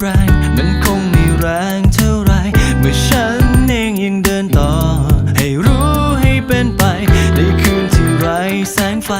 แรมันคงมีแรงเท่าไร เมื่อฉันเองยังเดินต่อ ให้รู้ให้เป็นไป ในคืนที่ไรแสงไฟ